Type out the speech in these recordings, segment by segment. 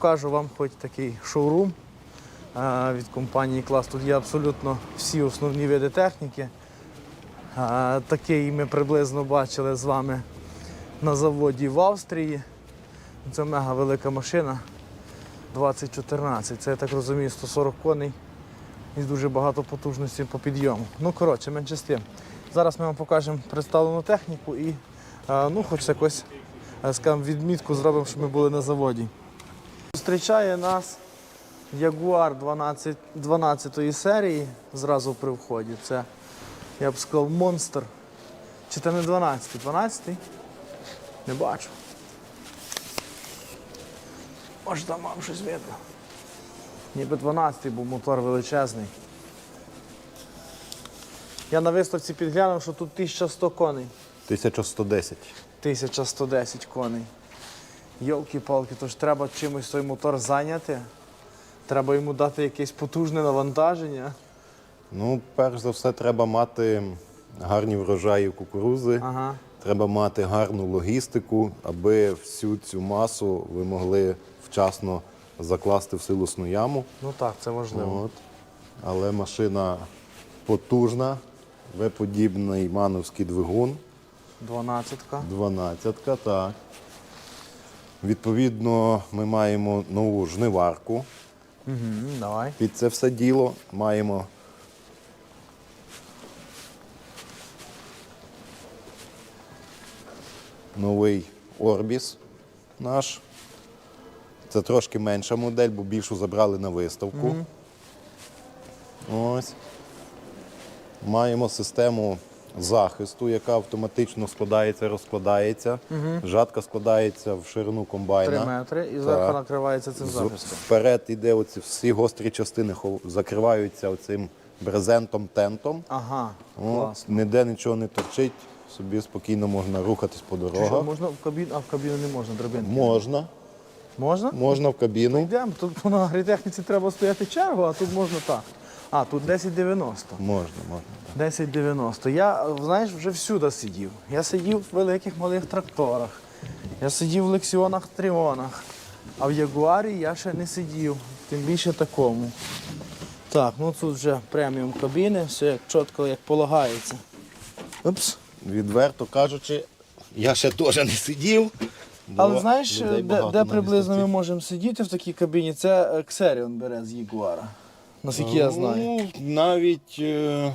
Покажу вам хоч такий шоурум від компанії Клас. Тут є абсолютно всі основні види техніки. Такий ми приблизно бачили з вами на заводі в Австрії. Це мега велика машина 2014. Це, я так розумію, 140 коней і дуже багато потужності по підйому. Ну, коротше, менше з тим. Зараз ми вам покажемо представлену техніку і ну, хоч якось е, скажімо, відмітку зробимо, щоб ми були на заводі. Зустрічає нас Jaguar 12, 12 серії зразу при вході. Це, я б сказав, монстр. Чи це не 12? 12? Не бачу. Може там вам щось видно. Ніби 12, бо мотор величезний. Я на виставці підглянув, що тут 1100 коней. 1110. 1110 коней. Йолки-палки, тож треба чимось той мотор зайняти. Треба йому дати якесь потужне навантаження. Ну, перш за все, треба мати гарні врожаї кукурузи, Ага. треба мати гарну логістику, аби всю цю масу ви могли вчасно закласти в силосну яму. Ну так, це важливо. От. Але машина потужна, V-подібний мановський двигун, 12-ка. 12-ка, так. Відповідно, ми маємо нову жниварку. Угу, давай. Під це все діло маємо новий Орбіс наш. Це трошки менша модель, бо більшу забрали на виставку. Ось. Маємо систему захисту, яка автоматично складається, розкладається. Жатка складається в ширину комбайна. 3 метри і зверху накривається цим захистом. Вперед іде оці всі гострі частини закриваються оцим брезентом, тентом. Ага, От, класно. ніде нічого не торчить, собі спокійно можна рухатись по Чи Що, можна в кабіну, а в кабіну не можна драбинки? Можна, Можна? можна в кабіну. Йдемо. Тут на агротехніці треба стояти чергу, а тут можна так. А, тут 1090. Можна, можна. 1090. Я, знаєш, вже всюди сидів. Я сидів в великих малих тракторах. Я сидів в лексіонах тріонах. А в Ягуарі я ще не сидів, тим більше такому. Так, ну тут вже преміум кабіни, все як чітко, як полагається. Упс. Відверто кажучи, я ще теж не сидів. бо Але знаєш, людей де, багато де на приблизно ми можемо сидіти в такій кабіні? Це е, Xerion бере з Ягуара. Наскільки я знаю. Ну, навіть. е,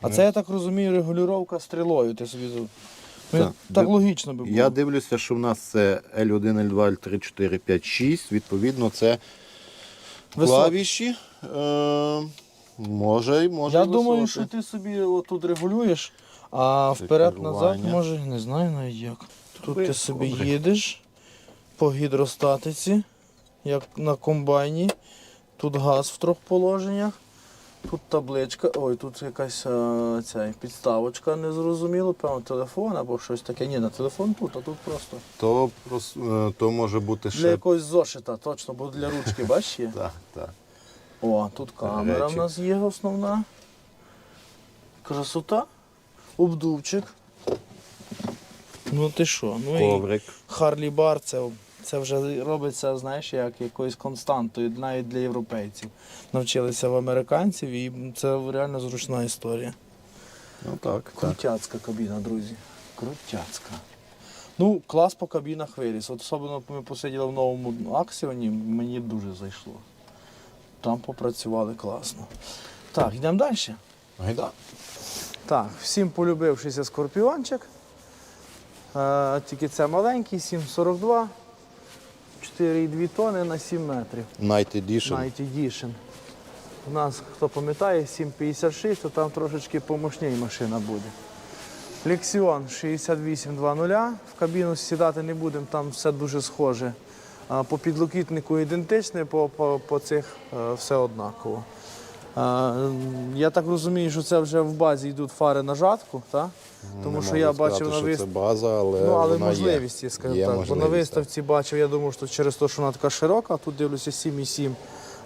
А це, я так розумію, регулювання стрілою. Ти собі Ну, Так. так логічно би було. Я дивлюся, що в нас це L1, L2, L3, 4, 5, 6. Відповідно, це Високо. клавіші. Е, може, може. Я і думаю, високі. що ти собі отут регулюєш, а вперед-назад керування. може, не знаю навіть як. Тут ти собі добре. їдеш по гідростатиці, як на комбайні. Тут газ в трьох положеннях. Тут табличка, ой, тут якась е, ця, підставочка незрозуміло, певно, телефон або щось таке. Ні, на телефон тут, а тут просто. То, прос- е, то може бути Для якогось зошита, точно, бо для ручки, бачиш є? Так, так. О, тут камера в Речі. нас є основна. Красота. Обдувчик. Ну ти що? Ну і Коврик. Харлі Бар це, це вже робиться, знаєш, як якоюсь константою навіть для європейців. Навчилися в американців і це реально зручна історія. Ну так, так. Крутяцька кабіна, друзі. Крутяцька. Ну, клас по кабінах виріс. От особливо ми посиділи в новому аксіоні, мені дуже зайшло. Там попрацювали класно. Так, йдемо далі. Гайда. Так, всім полюбившийся скорпіончик. Е, тільки це маленький, 7,42, 4,2 тони на 7 метрів. Night Edition. Night Edition. У нас, хто пам'ятає, 7,56, то там трошечки помощніше машина буде. Лексіон 6820. В кабіну сідати не будемо, там все дуже схоже. По підлокітнику ідентичне, по, по, по цих е, все однаково. Я так розумію, що це вже в базі йдуть фари на жатку, так? тому Не що я сказати, бачив на виставці. Це база, але, Ну, але вона можливість є. скажімо Є так. Бо на виставці бачив, я думав, що через те, що вона така широка, тут дивлюся 7,7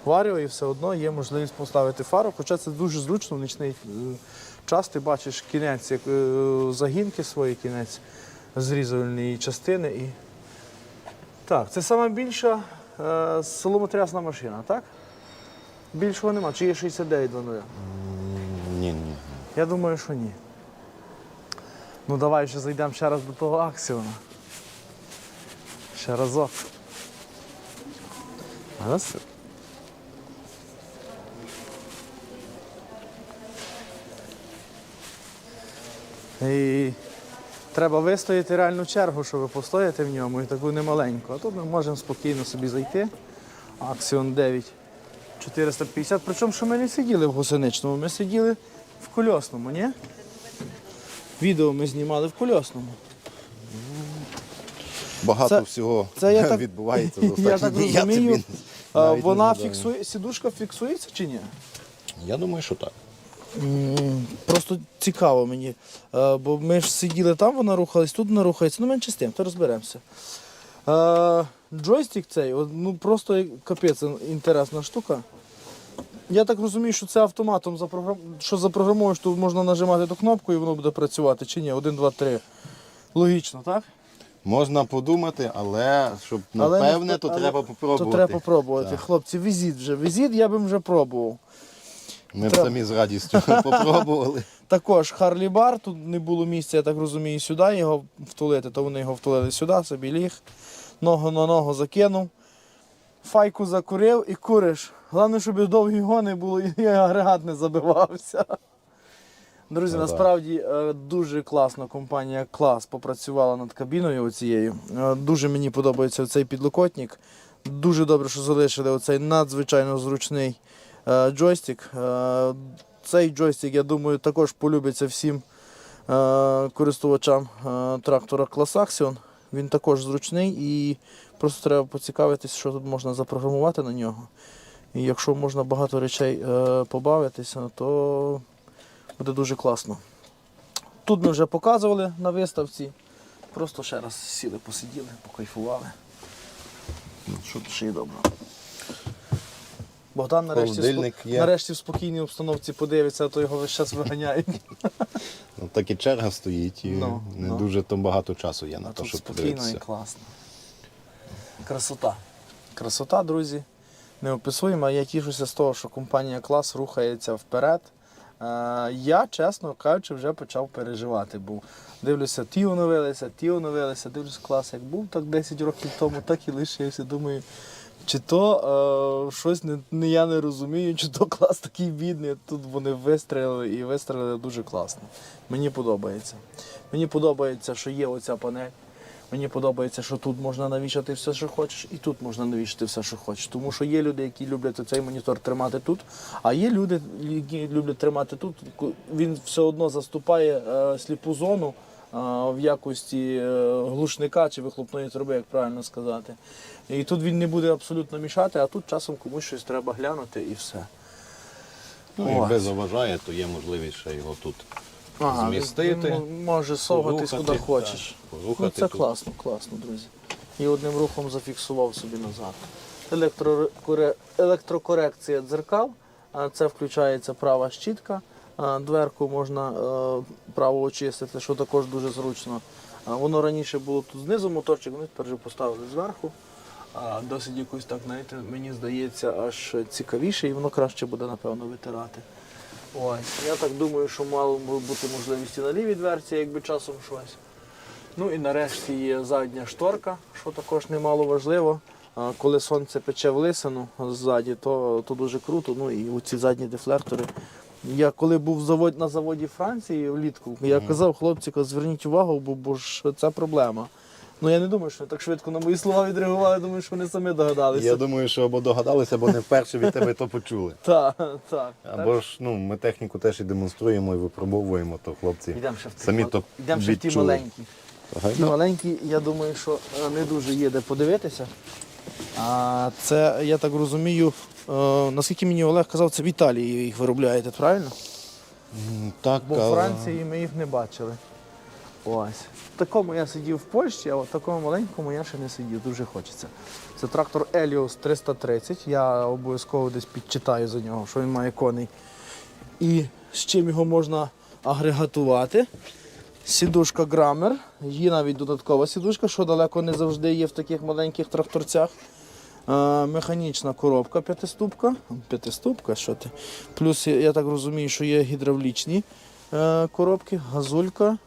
варіо, і все одно є можливість поставити фару. Хоча це дуже зручно в нічний е, час. Ти бачиш кінець як, е, загінки свої, кінець зрізувальної частини. І... Так, це сама більша е, соломотрясна машина, так? Більшого нема. Чи є 69 до нуля? Ні, ні. Я думаю, що ні. Ну давай ще зайдемо ще раз до того аксіона. Ще разок. Раз. І треба вистояти реальну чергу, щоб постояти в ньому, і таку немаленьку. А тут ми можемо спокійно собі зайти. Аксіон 9 450. Причому, що ми не сиділи в гусеничному, ми сиділи в кольосному, ні? Відео ми знімали в кольосному. Багато Це- всього це я так- відбувається за Я останні так розумію, а, навіть не вона згадаю. фіксує, сідушка фіксується чи ні? Я думаю, що так. Просто цікаво мені. Е, Бо ми ж сиділи там, вона рухалась, тут вона рухається. Ну, менше з тим, то розберемося. Е, Джойстик цей, ну просто капець інтересна штука. Я так розумію, що це автоматом запрограм... що запрограмуєш, то можна нажимати ту кнопку і воно буде працювати, чи ні? Один, два, три. Логічно, так? Можна подумати, але щоб Але не напевне, впе- то але- треба попробувати. То треба попробувати. Так. Хлопці, візит вже. Візит я би вже пробував. Ми б самі з радістю попробували. Також Харлі Бар, тут не було місця, я так розумію, сюди його втулити, то вони його втулили сюди, собі ліг, ногу на ногу закинув, файку закурив і куриш. Головне, щоб довгі гони було і агрегат не забивався. Друзі, Ну, насправді е, дуже класно компанія Клас попрацювала над кабіною оцією. Е, Дуже мені подобається цей підлокотник. Дуже добре, що залишили оцей надзвичайно зручний е, джойстик. Цей джойстик, я думаю, також полюбиться всім користувачам трактора Class Axion. Він також зручний і просто треба поцікавитись, що тут можна запрограмувати на нього. І якщо можна багато речей е, побавитися, то буде дуже класно. Тут ми вже показували на виставці. Просто ще раз сіли, посиділи, покайфували. Що тут ще й добре. Богдан нарешті, є. нарешті в спокійній обстановці подивиться, а то його весь час виганяють. Ну, так і черга стоїть, і Ну, не ну. дуже то багато часу є на А те, тут щоб спокійно і класно. Красота. Красота, друзі. Неописуємо. Я тішуся з того, що компанія клас рухається вперед. Е, Я, чесно кажучи, вже почав переживати. Бо дивлюся, ті оновилися, ті оновилися, дивлюся клас, як був так 10 років тому, так і лишився. Думаю, чи то е, щось не, не я не розумію, чи то клас такий бідний. Тут вони вистрілили і вистрілили дуже класно. Мені подобається. Мені подобається, що є оця панель. Мені подобається, що тут можна навішати все, що хочеш, і тут можна навішати все, що хочеш. Тому що є люди, які люблять цей монітор тримати тут, а є люди, які люблять тримати тут. Він все одно заступає е, сліпу зону е, в якості е, глушника чи вихлопної труби, як правильно сказати. І тут він не буде абсолютно мішати, а тут часом комусь щось треба глянути і все. Ну, якби заважає, то є можливість ще його тут Ага, змістити. він може порухати, куди хочеш. так, Ну, це тут. класно, класно, друзі. І одним рухом зафіксував собі назад. Електрокоре- Електрокорекція дзеркал. а Це включається права щітка. Дверку можна е, право очистити, що також дуже зручно. Воно раніше було тут знизу моторчик, вони тепер вже поставили зверху. А Досить якось так, знаєте, мені здається, аж цікавіше і воно краще буде, напевно, витирати. Ой, я так думаю, що мало б бути можливість і на лівій дверці, якби часом щось. Ну і нарешті є задня шторка, що також немало важливо. Коли сонце пече в лисину ззаді, то, то дуже круто. Ну і оці задні дефлектори. Я коли був завод, на заводі Франції влітку, я казав хлопці, зверніть увагу, бо, бо ж це проблема. Ну я не думаю, що так швидко на мої слова відреагували, думаю, що вони самі догадалися. Я думаю, що або догадалися, або не вперше від тебе то почули. Так, так. Або ж ну, ми техніку теж і демонструємо, і випробовуємо, то хлопці Йдемо ще в самі то йдемо ще в ті маленькі. Ті маленькі, я думаю, що е, не дуже є де подивитися. А це, я так розумію, е, наскільки мені Олег казав, це в Італії їх виробляєте, правильно? Так, Бо в Франції ми їх не бачили. Ось. Такому я сидів в Польщі, а в такому маленькому я ще не сидів, дуже хочеться. Це трактор Helios 330. Я обов'язково десь підчитаю за нього, що він має коней. І з чим його можна агрегатувати. Сідушка Грамер, є навіть додаткова сідушка, що далеко не завжди є в таких маленьких тракторцях. Е, механічна коробка п'ятиступка. П'ятиступка, що ти? Плюс, я я так розумію, що є гідравлічні е, коробки, газулька,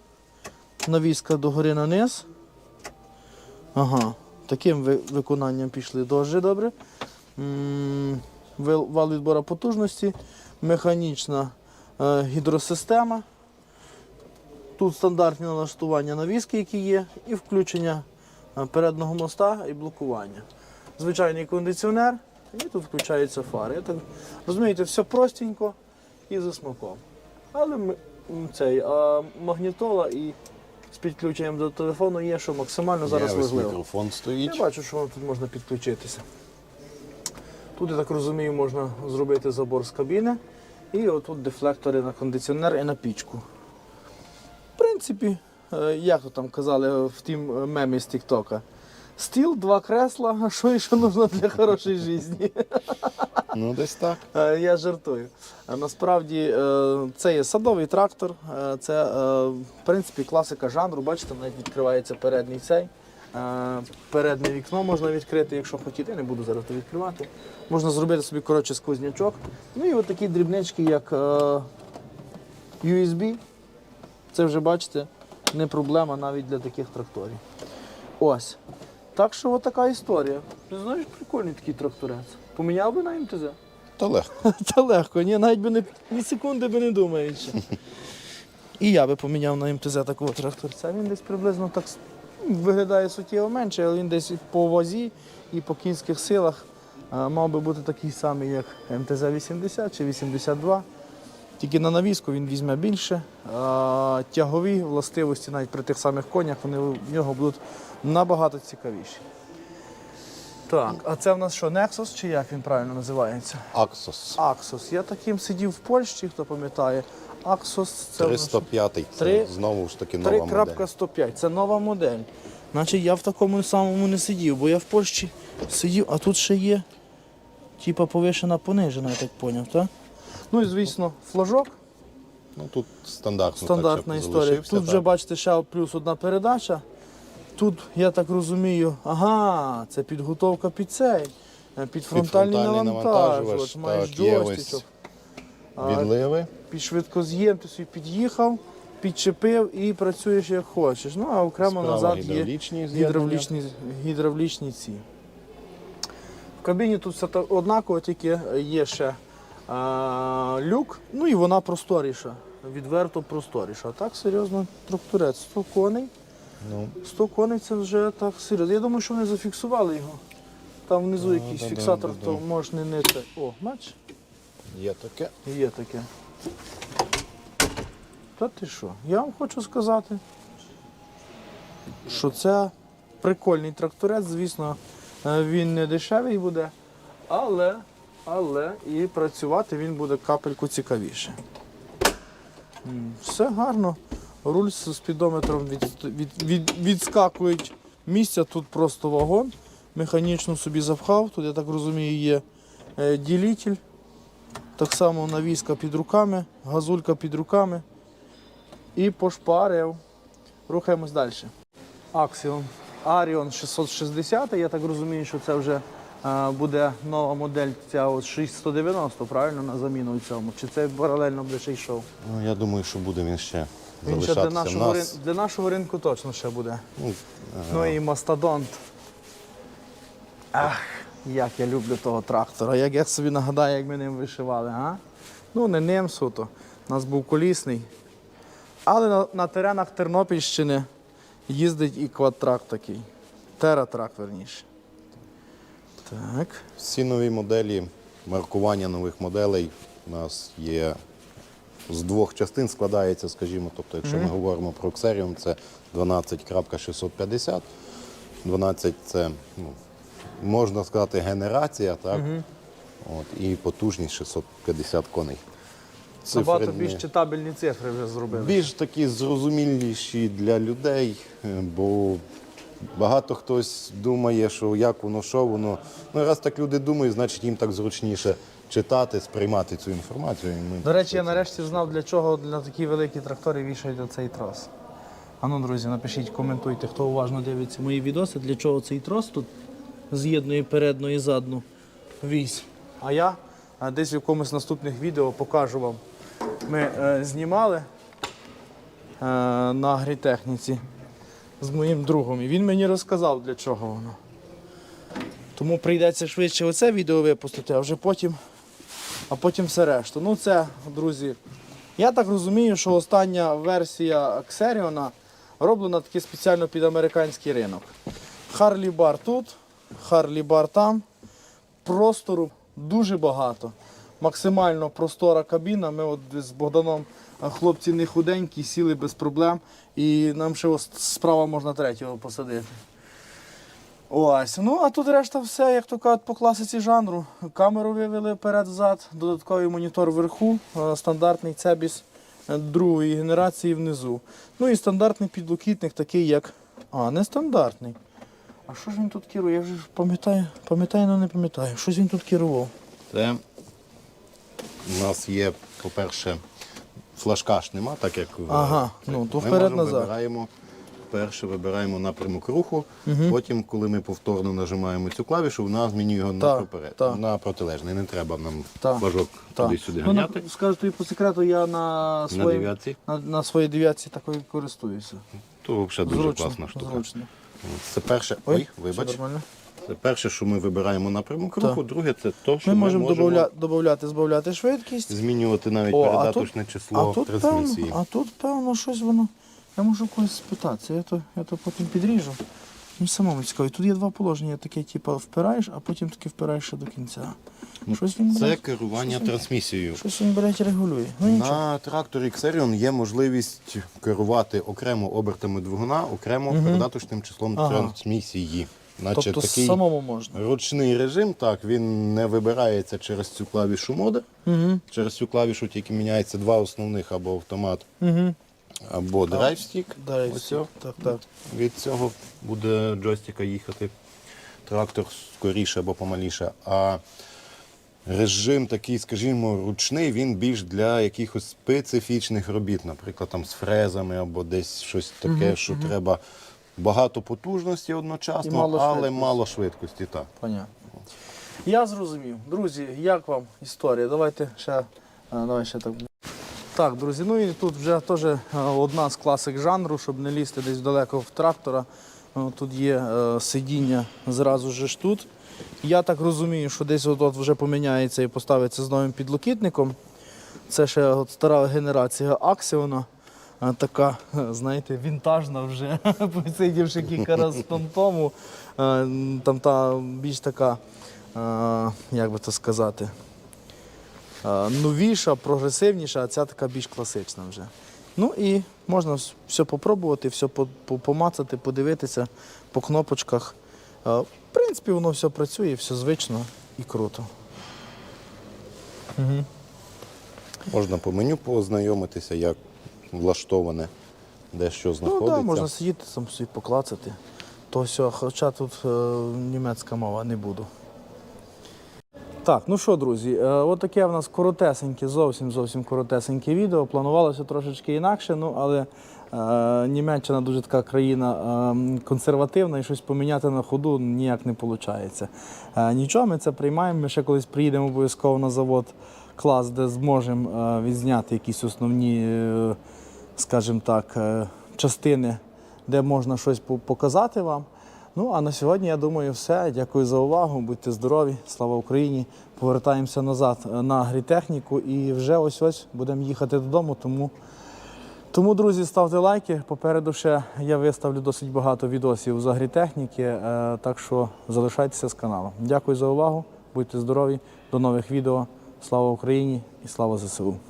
навіска догори на низ. Ага, таким виконанням пішли дуже добре. Вал відбора потужності, механічна е, гідросистема. Тут стандартні налаштування навіски, які є, і включення е, переднього моста і блокування. Звичайний кондиціонер, і тут включаються фари. Так, розумієте, все простенько і за смаком. Але ми- цей, а, магнітола і з підключенням до телефону є, що максимально зараз важливо. Я бачу, що тут можна підключитися. Тут, я так розумію, можна зробити забор з кабіни. І отут дефлектори на кондиціонер і на пічку. В принципі, е, як то там казали в тім мемі з Тіктока. Стіл, два кресла, а що ще нужно для хорошої житті? Ну, десь так. Е, Я жартую. Насправді е, це є садовий трактор, е, це е, в принципі класика жанру. Бачите, навіть відкривається передній цей. Е, Переднє вікно можна відкрити, якщо хотіти. Я не буду зараз то відкривати. Можна зробити собі коротше сквознячок. Ну і от такі дрібнички, як е, USB. Це вже бачите, не проблема навіть для таких тракторів. Ось. Так що от така історія. Знаєш, прикольний такий тракторець. Поміняв би на МТЗ? Та легко. Та легко, ні, навіть би не, ні секунди би не думаючи. І я би поміняв на МТЗ такого тракторця. Він десь приблизно так виглядає суттєво менше, але він десь по вазі і по кінських силах мав би бути такий самий, як МТЗ-80 чи 82. Тільки на навіску він візьме більше. А, тягові властивості навіть при тих самих конях вони в нього будуть набагато цікавіші. Так, а це в нас що, Nexus чи як він правильно називається? Аксос. Аксос. Я таким сидів в Польщі, хто пам'ятає. Аксос це в нас 305. Це Три- знову ж таки нова модель. 3.105. Це нова модель. Значить, я в такому самому не сидів, бо я в Польщі сидів, а тут ще є типа повишена понижена, я так поняв, так? Ну і звісно, флажок, Ну тут стандартно. стандартна так, історія. Тут вже так. бачите, ще плюс одна передача. Тут, я так розумію, ага, це підготовка під цей, е, під фронтальний навантажувач, маєш джойстичок. Відливи. під швидкоз'єм ти собі під'їхав, підчепив і працюєш як хочеш. Ну а окремо Справа назад є гідравлічні гідравлічні, ці. В кабіні тут все однаково, тільки є ще люк, ну і вона просторіша. Відверто просторіша. А так серйозно тракторець. 100 коней. Ну, 100 коней це вже так серйозно. Я думаю, що вони зафіксували його. Там внизу якийсь да, да, фіксатор, да, то да. може не, не це. О, бач? є таке. Є таке. Та ти що? Я вам хочу сказати, що це прикольний тракторець, звісно, е, він не дешевий буде, але, але і працювати він буде капельку цікавіше. Все гарно. Руль з спідометром від, від, від, відскакують місця, тут просто вагон. Механічно собі запхав. Тут, я так розумію, є е, ділитель. Так само навіска під руками, газулька під руками. І пошпарив. Рухаємось далі. Axion. Arion 660, я так розумію, що це вже буде нова модель ця от 690, правильно, на заміну цьому. Чи це паралельно буде ще йшов? Ну, я думаю, що буде він ще Він ще для в нашого, нас. рин- для нашого ринку точно ще буде. Ну, Ну і мастодонт. Ах, як я люблю того трактора. Як я собі нагадаю, як ми ним вишивали, а? Ну, не ним суто. У нас був колісний. Але на, на теренах Тернопільщини їздить і квадтрак такий. Тератрак, верніше. Так. Всі нові моделі, маркування нових моделей у нас є з двох частин складається, скажімо. Тобто, якщо ми говоримо про Xerium, це 12.650. 12 це, ну, можна сказати, генерація, так? От, і потужність 650 коней. Набагато більш читабельні цифри вже зробили. більш такі зрозуміліші для людей, е, бо багато хтось думає, що як воно, що воно. Ну, раз так люди думають, значить їм так зручніше читати, сприймати цю інформацію. І ми До речі, я нарешті знав, для чого на такі великі трактори вішають оцей трос. А ну, друзі, напишіть, коментуйте, хто уважно дивиться мої відоси, для чого цей трос тут. з'єднує передну і задну вісь. А я десь в якомусь наступних відео покажу вам. Ми е, знімали е, на агрітехніці з моїм другом. І він мені розказав, для чого воно. Тому прийдеться швидше оце відео випустити, а вже потім, а потім все решту. Ну це, друзі, я так розумію, що остання версія Xerion роблена таки спеціально під американський ринок. Харлі бар тут, Харлі бар там. Простору дуже багато. Максимально простора кабіна. Ми от з Богданом хлопці не худенькі, сіли без проблем. І нам ще справа можна третього посадити. Ось. Ну, а тут решта все, як то кажуть, по класиці жанру. Камеру вивели вперед-взад, додатковий монітор вверху, е, стандартний цебіс е, другої генерації внизу. Ну і стандартний підлокітник, такий як. А, не стандартний. А що ж він тут керує? Я вже пам'ятаю, пам'ятаю, але не пам'ятаю. Щось він тут керував. Це у нас є, по-перше, флажка ж нема, так як в- Ага, ну, то ми вперед можемо назад. вибираємо. Перше вибираємо напрямок руху, потім, коли ми повторно нажимаємо цю клавішу, вона змінює його на, Так, проперед, так. на протилежний. Не треба нам Так, флажок Так. туди-сюди Ну, на- скажу тобі по секрету, я на На своїй, дев'ятці. на, на своїй дев'ятці такою користуюся. То взагалі дуже Зручно, класна штука. зручно. Це перше, Ой, ой, все вибач. нормально. Це перше, що ми вибираємо напрямок Так. руху. Друге, це то, що Ми ми, можемо можемо додати, збавляти швидкість. змінювати навіть О, а передаточне тут- число а тут, трансмісії. певно, а тут, певно, щось воно. Я можу когось спитатися, я то, я то потім підріжу. Мені самому цікаво. І Тут є два положення, таке, типу, впираєш, а потім таки впираєш ще до кінця. Щось він Це бере, керування трансмісією. щось він бере і регулює. Ну нічого. На тракторі Xerion є можливість керувати окремо обертами двигуна, окремо передаточним числом Ага. трансмісії. Наче Тобто такий самому можна. ручний режим, так, він не вибирається через цю клавішу моди. Угу. Через цю клавішу тільки міняється два основних або автомат, Угу. або драйвстік. Так, так. Від цього буде джойстика їхати трактор скоріше або помаліше. А режим такий, скажімо, ручний, він більш для якихось специфічних робіт, наприклад, там з фрезами або десь щось таке, що треба багато потужності одночасно, І мало але швидкості. мало швидкості. Так. Понятно. Я зрозумів. Друзі, як вам історія? Давайте ще, а, давай ще так. Так, друзі, ну і тут вже теж е, одна з класик жанру, щоб не лізти десь далеко в трактора. Е, Тут є е, сидіння зразу же ж тут. Я так розумію, що десь от, от вже поміняється і поставиться з новим підлокітником. Це ще от стара генерація Аксіона. Така, знаєте, вінтажна вже, посидівши кілька разів там тому. Там та більш така, як би то сказати, новіша, прогресивніша, а ця така більш класична вже. Ну і можна все попробувати, все по- по- помацати, подивитися по кнопочках. В принципі, воно все працює, все звично і круто. Угу. Можна по меню познайомитися, як влаштоване, де що Ну так, можна сидіти там собі поклацати. То все, хоча тут е, німецька мова не буду. Так, ну що, друзі, е, от таке в нас коротесеньке, зовсім зовсім коротесеньке відео. Планувалося трошечки інакше, ну але е, Німеччина дуже така країна е, консервативна і щось поміняти на ходу ніяк не виходить. Е, нічого, ми це приймаємо. Ми ще колись приїдемо обов'язково на завод клас, де зможемо е, відзняти якісь основні, е, скажімо так, е, частини, де можна щось показати вам. Ну а на сьогодні я думаю, все. Дякую за увагу. Будьте здорові, слава Україні. Повертаємося назад е, на агрітехніку і вже ось ось будемо їхати додому. Тому, тому, друзі, ставте лайки. Попереду ще я виставлю досить багато відосів з агрітехніки, е, так що залишайтеся з каналом. Дякую за увагу. Будьте здорові, до нових відео. Слава Україні і слава ЗСУ.